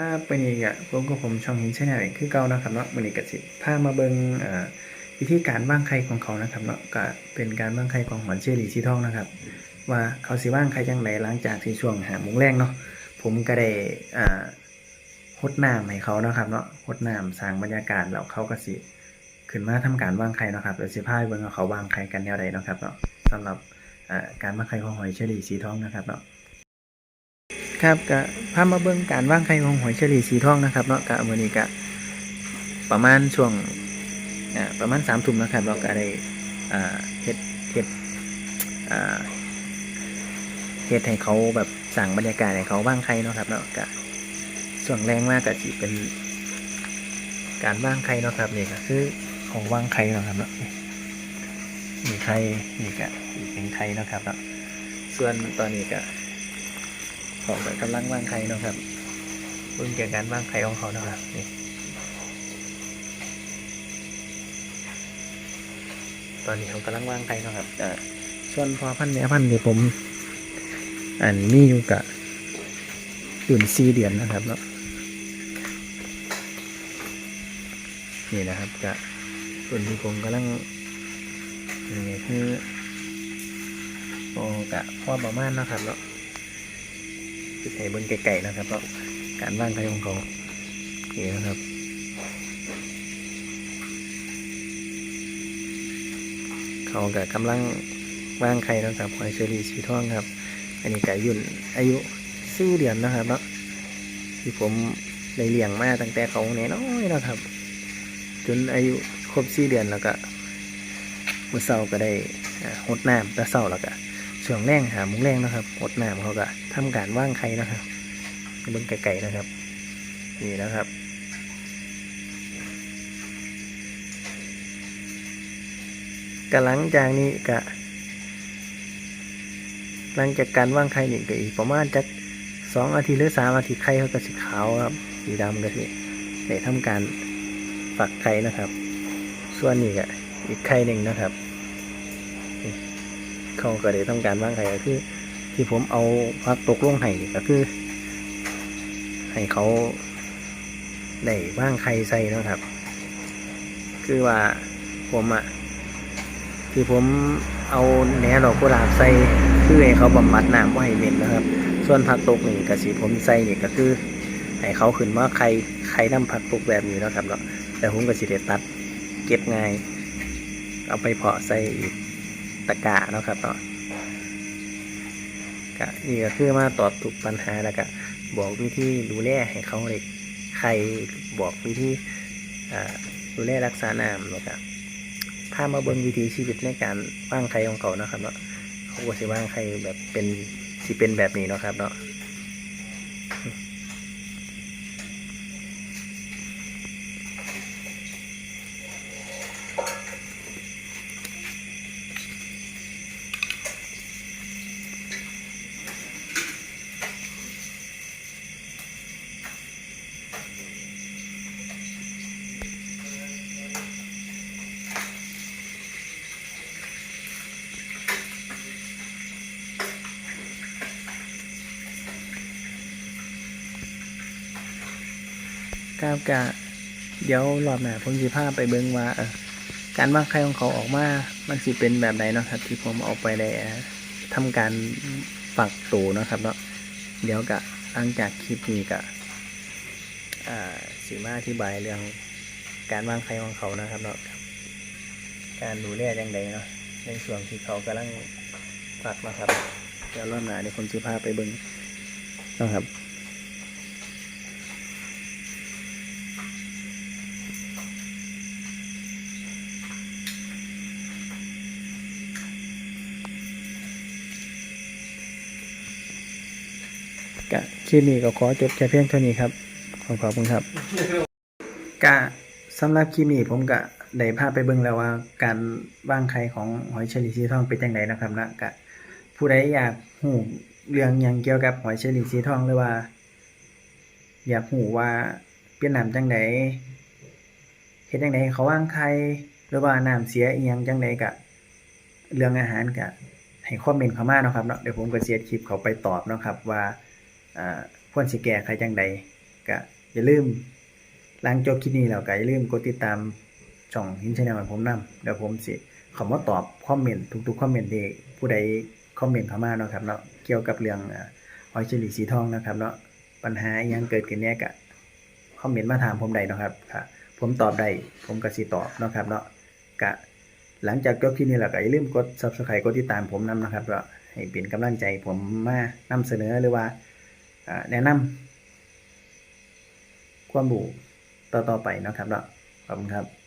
ครับวันนี้ก็ผมกับผมช่องหินใช่ไหมคือเก่านะครับเนาะวันนี้ก็สิพามาเบิงอ่อวิธีการว่างไข่ของเขานะครับเนาะก็เป็นการว่างไข่ของหอนเชอรี่สีทองนะครับ ว่าเขาสิว่างไข่จังไดหลังจากที่ช่วงหาโมงแรงเนาะผมก็ได้อ่าหดน้ำให้เขานะครับเนาะหดน้ำสร้างบรรยากาศแล้วเขาก็สิขึ้นมาทำการว่างไข่เนาะครับเดี๋ยวสิพาไปเบิ่งเขาว่างไข่กันแนวใดเนาะครับเนาะสำหรับอ่าการว่างไข่ของหอยเชอรี่สีทองนะครับเนาะ ครับก็พามาเบิ่งการว่างไข่ของหอยเชอรี่สีทองนะครับเนาะก็มื้อนี้ก็ประมาณช่วงประมาณ3ทุ่มนะครับ เราก็ได้อ่าเฮ็ดเฮ็ดอ่าเฮ็ดให้เขาแบบสั่งบรรยากาศให้เขาว่างไข่เนาะครับเนาะก็ส่วนแรงมากก็สิเป็นการว่างไข่เนาะครับนี่ก็คือของว่างไข่เนาะครับเนาะมีไข่นี่ก็อีกเป็นไข่เนาะครับเนาะส่วนตอนนี้ก็ องแบบกำลังว่างไข่เนาะครับเพิ่งเกี่ยวกับการว่างไข่ของเขาเนาะครับนี่ตอนนี้เขากำลังว่างไข่เนาะครับแต่ส่วนพอพันธุ์แม่พันธุ์นี่ผม อันมีอยู่กับอยู่นสี่เดือนนะครับเนาะนี่นะครับกับส่วนที่ผมกำลังนี่คือโอ้กะพ่อประมาณนะครับเนาะ จะใช้เบิ้งไก่ๆนะครับเพราะการว่างไข่ของเขานี่นะครับเขากับกำลังว่างไข่นะครับหอยเชอรี่สีทองครับ อันนี้ไก็ยุ่นอายุสี่เดือนนะครับเนาะที่ผมได้เลี้ยงมาตั้งแต่เขาเนยน้อยนะครับ จนอายุครบสี่เดือนแล้วก็เมื่อเช้าก็ได้หดน้ำแต่เช้าแล้วก็ ช่วงแรงหามุงแรงนะครับหดน้ำเขาก็ทำการว่างไข่นะครับเบิ้งไก่ๆนะครับ นี่นะครับก็หลังจากนี้ก็หลังจากการว่างไข่นี่ก็อีกประมาณจักสองอาทิตย์หรือสามอาทิตย์ไข่เขาก็สีขาวครับสีดำก็สิได้ทำการฝักไข่นะครับ ส่วนนี้ก็อีกไข่หนึ่งนะครับ เขาก็ได้ทำการว่างไข่ก็คือ ที่ผมเอาพักตกลงไห้ก็คือ ให้เขาได้ว่างไข่ใส่นะครับ คือว่าผมอะที่ผมเอาแหนดอกกุหลาบใส่คือให้เขาบำบัดน้ำว่าให้เหม็นนะครับ ส่วนผักตกนี่ก็สีผมใส่นี่ก็คือให้เขาขึ้นมาไข่ไข่น้ำผักตกแบบนี้นะครับเนาะแต่ผมก็สิได้ตัดเก็บง่าย เอาไปเพาะใส่อีก ตะกร้าเนาะครับเนาะก็นี่ก็คือมาตอบทุกปัญหาแล้วก็บอกวิธีดูแลให้เขาเด็กใครบอกวิธีดูแลรักษาน้ำแล้วก็พามาบนวิธีชีวิตในการว่างไข่ของเขานะครับเนาะเขาก็จะว่างไข่แบบเป็นสิเป็นแบบนี้เนาะครับเนาะ ครับกะเดี๋ยวรอบหน้าผมสิพาไปเบิ่งว่าเออการว่างไข่ของเขาออกมา มันสิเป็นแบบไหนเนาะครับ ที่ผมเอาไปได้อ่าทำการฝักตัวเนะครับเนาะเดี๋ยวกะหลังจากคลิปนี้กะอ่าสีมาอธิบายเรื่องการวางไข่ของเขานะครับเนาะการดูแลอยังไงเนาะในส่วนที่เขากำลังฝักนะครับ เดี๋ยวรอบหน้าเดี๋ยวผมจะพาไปเบิ่งนะครับ กะคลิปนี้ก็ขอจบแค่เพียงเท่านี้ครับ ขอขอบคุณครับ กะสำหรับคลิปนี้ผมกะได้พาไปเบิ่งแล้วว่าการว่างไข่ของหอยเชอรี่สีทองเป็นจังไดนะครับนะกะผู้ใดอยากหูเรื่องยังเกี่ยวกับหอยเชอรี่สีทองหรือว่า อยากหูว่าเปลี่ยนน้ำจังไดเฮ็ดจังไดเขาว่างไข่หรือว่าน้ำเสียอีหยังจังไดกะ เรื่องอาหารกะให้คอมเมนต์เข้ามาเนาะครับเนาะเดี๋ยวผมก็เฮ็ดคลิปเขาไปตอบเนาะครับว่า ควรสิแก้ไขจังใดก็อย่าลืมหลังจบคลิปนี้แล้วก็อย่าลืมกดติดตามช่องหินชาแนลของผมนํเดี๋ยวผมสิขอมาตอบคอมเมนต์ทุกๆคอมเมนต์ที่ผู้ใดคอมเมนต์เข้ามาเนาะครับเนาะเกี่ยวกับเรื่องออยเชอรี่สีทองนะครับเนาะปัญหายังเกิดขึ้นเนี่ยก็คอมเมนต์มาถามผมได้เนาะครับค่ะผมตอบได้ผมก็สิตอบเนาะครับเนาะก็หลังจากจบคลิปนี้แล้วก็อย่าลืมกด Subscribe กดติดตามผมนํนะครับก็ให้เป็นกำลังใจผมมานำเสนอหรือว่า แนะนำความรู้ต่อๆไปนะครับเนาะขอบคุณครับ